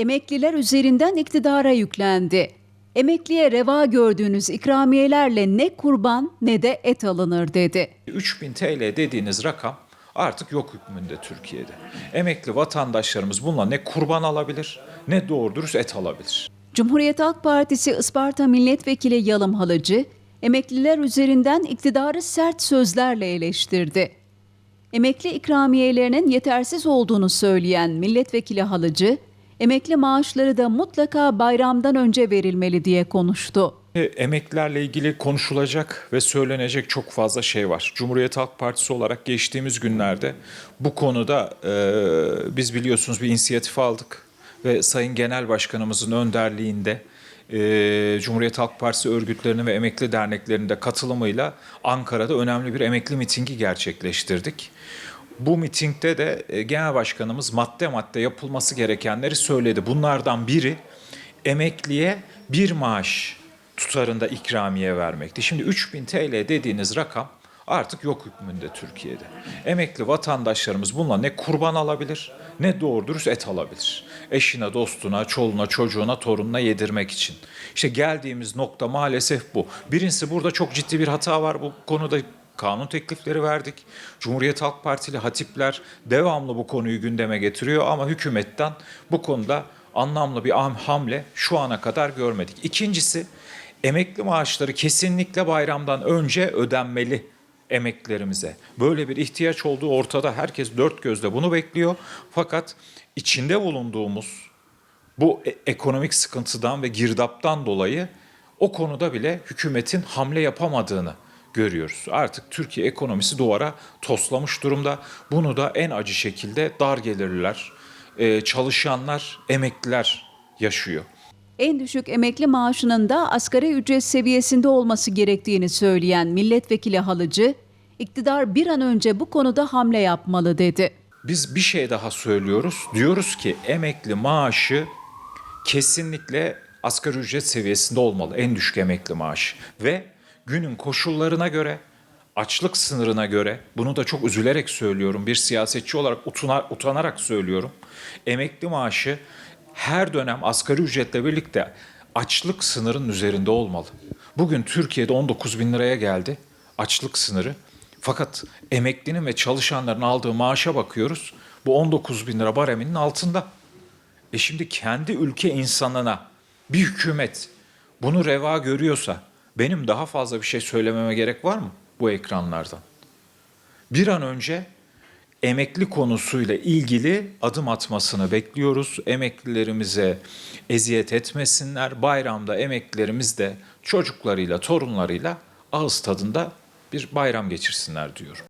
Emekliler üzerinden iktidara yüklendi. Emekliye reva gördüğünüz ikramiyelerle ne kurban ne de et alınır dedi. 3000 TL dediğiniz rakam artık yok hükmünde Türkiye'de. Emekli vatandaşlarımız bununla ne kurban alabilir ne doğru dürüst et alabilir. Cumhuriyet Halk Partisi Isparta Milletvekili Yalım Halıcı, emekliler üzerinden iktidarı sert sözlerle eleştirdi. Emekli ikramiyelerinin yetersiz olduğunu söyleyen milletvekili Halıcı, emekli maaşları da mutlaka bayramdan önce verilmeli diye konuştu. E, Emeklilerle ilgili konuşulacak ve söylenecek çok fazla şey var. Cumhuriyet Halk Partisi olarak geçtiğimiz günlerde bu konuda e, biz biliyorsunuz bir inisiyatif aldık ve Sayın Genel Başkanımızın önderliğinde e, Cumhuriyet Halk Partisi örgütlerinin ve emekli derneklerinde katılımıyla Ankara'da önemli bir emekli mitingi gerçekleştirdik. Bu mitingde de e, Genel Başkanımız madde madde yapılması gerekenleri söyledi. Bunlardan biri emekliye bir maaş tutarında ikramiye vermekti. Şimdi 3000 TL dediğiniz rakam artık yok hükmünde Türkiye'de. Emekli vatandaşlarımız bununla ne kurban alabilir ne doğru dürüst et alabilir. Eşine, dostuna, çoluğuna, çocuğuna, torununa yedirmek için. İşte geldiğimiz nokta maalesef bu. Birincisi burada çok ciddi bir hata var bu konuda kanun teklifleri verdik. Cumhuriyet Halk Partili hatipler devamlı bu konuyu gündeme getiriyor ama hükümetten bu konuda anlamlı bir ham- hamle şu ana kadar görmedik. İkincisi emekli maaşları kesinlikle bayramdan önce ödenmeli emeklilerimize. Böyle bir ihtiyaç olduğu ortada. Herkes dört gözle bunu bekliyor. Fakat içinde bulunduğumuz bu e- ekonomik sıkıntıdan ve girdaptan dolayı o konuda bile hükümetin hamle yapamadığını görüyoruz. Artık Türkiye ekonomisi duvara toslamış durumda. Bunu da en acı şekilde dar gelirliler, e, çalışanlar, emekliler yaşıyor. En düşük emekli maaşının da asgari ücret seviyesinde olması gerektiğini söyleyen milletvekili Halıcı, iktidar bir an önce bu konuda hamle yapmalı dedi. Biz bir şey daha söylüyoruz. Diyoruz ki emekli maaşı kesinlikle asgari ücret seviyesinde olmalı. En düşük emekli maaşı. Ve günün koşullarına göre, açlık sınırına göre, bunu da çok üzülerek söylüyorum. Bir siyasetçi olarak utuna- utanarak söylüyorum. Emekli maaşı her dönem asgari ücretle birlikte açlık sınırının üzerinde olmalı. Bugün Türkiye'de 19 bin liraya geldi açlık sınırı. Fakat emeklinin ve çalışanların aldığı maaşa bakıyoruz. Bu 19 bin lira bareminin altında. E şimdi kendi ülke insanına bir hükümet bunu reva görüyorsa benim daha fazla bir şey söylememe gerek var mı bu ekranlardan? Bir an önce emekli konusuyla ilgili adım atmasını bekliyoruz. Emeklilerimize eziyet etmesinler. Bayramda emeklilerimiz de çocuklarıyla, torunlarıyla ağız tadında bir bayram geçirsinler diyorum.